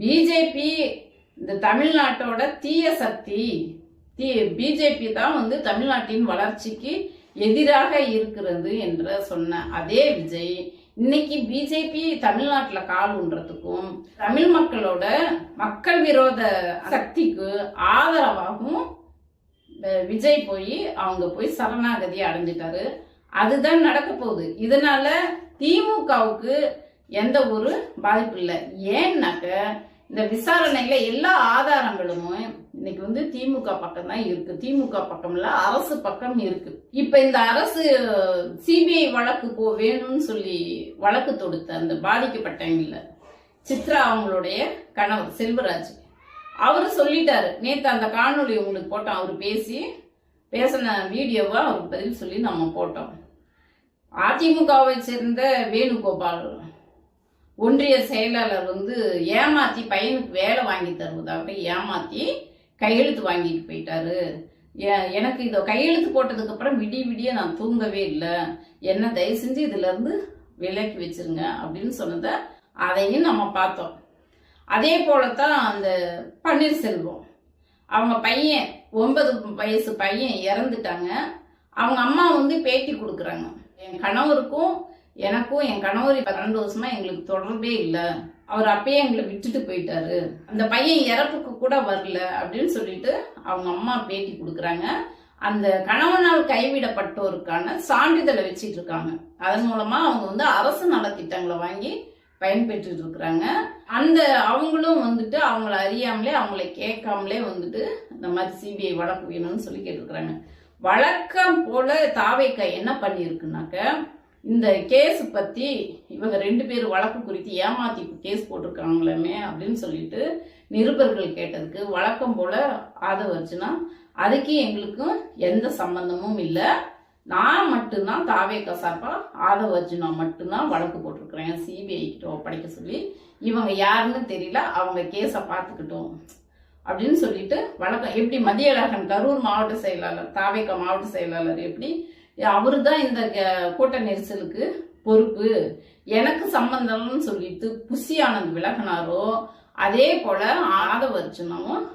BJP இந்த தமிழ்நாட்டோட தீய சக்தி. தீ பிஜேபி தான் வந்து தமிழ்நாட்டின் வளர்ச்சிக்கு எதிராக இருக்கிறது என்று சொன்ன அதே விஜய். இன்னைக்கு பிஜேபி தமிழ்நாட்டில் கால் ஊன்றதுக்கும் தமிழ் மக்களோட மக்கள் விரோத சக்திக்கு ஆதரவாகவும் விஜய் போய் அவங்க போய் சரணாகதி அடைஞ்சிட்டாரு. அதுதான் நடக்க போகுது. இதனால திமுகவுக்கு எந்த ஒரு பாதிப்பு இல்லை. ஏன்னாக்க இந்த விசாரணையில எல்லா ஆதாரங்களும் இன்னைக்கு வந்து திமுக பக்கம் தான் இருக்கு. திமுக பக்கம்ல அரசு பக்கம் இருக்கு. இப்ப இந்த அரசு சிபிஐ வழக்கு போ வேணும்னு சொல்லி வழக்கு தொடுத்த அந்த பாதிக்கப்பட்டவங்கள சித்ரா அவங்களுடைய கணவர் செல்வராஜ் அவரு சொல்லிட்டாரு. நேற்று அந்த காணொளி உங்களுக்கு போட்டோம். அவர் பேசி பேசின வீடியோவை அவருக்கு பதில் சொல்லி நம்ம போட்டோம். அதிமுகவை சேர்ந்த வேணுகோபால் ஒன்றிய செயலாளர் வந்து ஏமாத்தி பையனுக்கு வேலை வாங்கி தருவதாக ஏமாத்தி கையெழுத்து வாங்கிட்டு போயிட்டாரு. எனக்கு இதை கையெழுத்து போட்டதுக்கு அப்புறம் விடிய விடிய நான் தூங்கவே இல்லை. என்ன தயவு செஞ்சு இதுல இருந்து விலக்கி வச்சிருங்க அப்படின்னு சொன்னதை அதையும் நம்ம பார்த்தோம். அதே போலத்தான் அந்த பன்னீர்செல்வம். அவங்க பையன் ஒன்பது வயசு பையன் இறந்துட்டாங்க. அவங்க அம்மா வந்து பேட்டி கொடுக்குறாங்க. என் கணவருக்கும் எனக்கும் என் கணவர் இப்போ ரெண்டு வருஷமா எங்களுக்கு தொடர்பே இல்லை. அவர் அப்பயே எங்களை விட்டுட்டு போயிட்டாரு. அந்த பையன் இறப்புக்கு கூட வரல அப்படின்னு சொல்லிட்டு அவங்க அம்மா பேட்டி கொடுக்குறாங்க. அந்த கணவனால் கைவிடப்பட்டோருக்கான சான்றிதழை வச்சிட்டு இருக்காங்க. அதன் மூலமா அவங்க வந்து அரசு நலத்திட்டங்களை வாங்கி பயன்பெற்று இருக்கிறாங்க. அந்த அவங்களும் வந்துட்டு அவங்கள அறியாமலே அவங்கள கேட்காமலே வந்துட்டு இந்த மாதிரி சிபிஐ வழக்கு வேணும்னு சொல்லி கேட்டிருக்கிறாங்க. வழக்கம் போல தாவைக்கா என்ன பண்ணியிருக்குனாக்க இந்த கேஸ் பத்தி இவங்க ரெண்டு பேரும் வழக்கு குறித்து ஏமாத்தி கேஸ் போட்டிருக்காங்களே அப்படின்னு சொல்லிட்டு நிருபர்கள் கேட்டதுக்கு வழக்கம் போல வச்சுன்னா அதுக்கு எங்களுக்கும் எந்த சம்பந்தமும் இல்லை. நான் மட்டும்தான் தாவே சார்பா ஆதவ அர்ஜுனா மட்டும்தான் வழக்கு போட்டிருக்கிறேன். சிபிஐ கிட்ட ஒப்படைக்க சொல்லி இவங்க யாருன்னு தெரியல அவங்க கேஸை பார்த்துக்கிட்டோம் அப்படின்னு சொல்லிட்டு வழக்கம் எப்படி மதியழகன் கரூர் மாவட்ட செயலாளர் தாவேக்கா மாவட்ட செயலாளர் எப்படி அவரு தான் இந்த க- கூட்ட நெரிசலுக்கு பொறுப்பு. எனக்கு சம்பந்தம்னு சொல்லிட்டு புசி விலகினாரோ அதே போல ஆதவ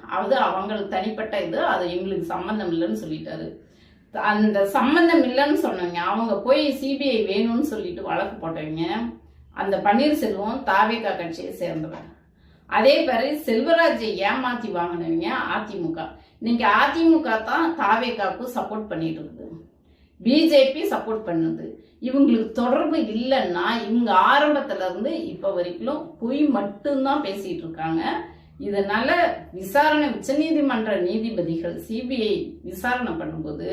அது அவங்களுக்கு தனிப்பட்ட இது அது எங்களுக்கு சம்பந்தம் இல்லைன்னு சொல்லிட்டாரு. அந்த சம்பந்தம் இல்லைன்னு சொன்னவங்க அவங்க போய் சிபிஐ வேணும்னு சொல்லிட்டு வழக்கு போட்டவங்க அந்த பன்னீர்செல்வம் தாவேகா கட்சியை சேர்ந்தவர். அதே மாதிரி செல்வராஜை ஏமாத்தி வாங்கினவங்க அதிமுக. இன்னைக்கு அதிமுக தான் தாவேகாவுக்கு சப்போர்ட் பண்ணிட்டு இருக்குது. பிஜேபி சப்போர்ட் பண்ணுது. இவங்களுக்கு தொடர்பு இல்லைன்னா இவங்க ஆரம்பத்துல இருந்து இப்ப வரைக்கும் பொய் மட்டும்தான் பேசிட்டு இருக்காங்க. இதனால விசாரணை உச்சநீதிமன்ற நீதிபதிகள் சிபிஐ விசாரணை பண்ணும்போது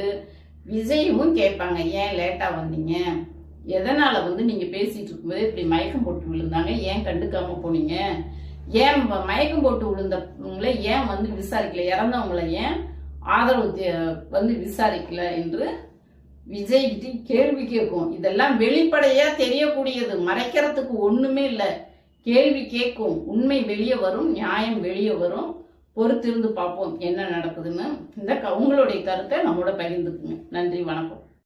விஜயும் கேட்பாங்க ஏன் லேட்டா வந்தீங்க? எதனால வந்து நீங்க பேசிட்டு இருக்கும்போது இப்படி மயக்கம் போட்டு விழுந்தாங்க? ஏன் கண்டுக்காம போனீங்க? ஏன் மயக்கம் போட்டு விழுந்தவங்கள ஏன் வந்து விசாரிக்கல? இறந்தவங்கள ஏன் ஆதரவு வந்து விசாரிக்கல? என்று விஜய்கிட்ட கேள்வி கேட்கும். இதெல்லாம் வெளிப்படையா தெரியக்கூடியது. மறைக்கிறதுக்கு ஒண்ணுமே இல்லை. கேள்வி கேட்கும். உண்மை வெளியே வரும் நியாயம் வெளியே வரும். பொறுத்திருந்து பார்ப்போம் என்ன நடக்குதுன்னு. இந்த உங்களுடைய கருத்தை நம்மளோட பகிர்ந்துக்குங்க. நன்றி வணக்கம்.